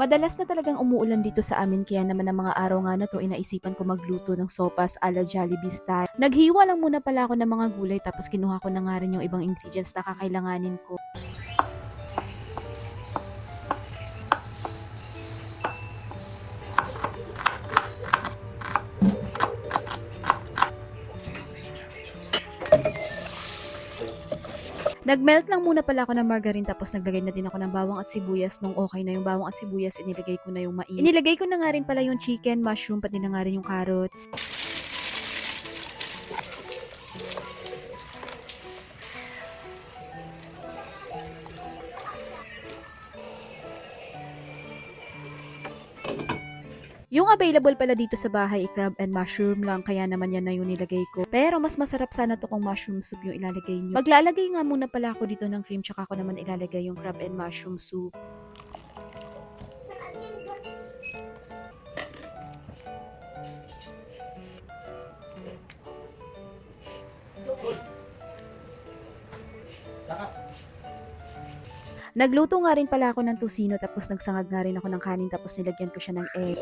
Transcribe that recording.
Madalas na talagang umuulan dito sa amin kaya naman ang mga araw nga na to inaisipan ko magluto ng sopas ala Jollibee style. Naghiwa lang muna pala ako ng mga gulay tapos kinuha ko na nga rin yung ibang ingredients na kakailanganin ko. Nagmelt lang muna pala ako ng margarine tapos naglagay na din ako ng bawang at sibuyas. Nung okay na yung bawang at sibuyas, inilagay ko na yung mais. Inilagay ko na nga rin pala yung chicken, mushroom, pati na nga rin yung carrots. Yung available pala dito sa bahay, crab and mushroom lang, kaya naman yan na yung nilagay ko. Pero mas masarap sana to kung mushroom soup yung ilalagay nyo. Maglalagay nga muna pala ako dito ng cream, tsaka ako naman ilalagay yung crab and mushroom soup. Nagluto nga rin pala ako ng tusino tapos nagsangag nga rin ako ng kanin tapos nilagyan ko siya ng egg.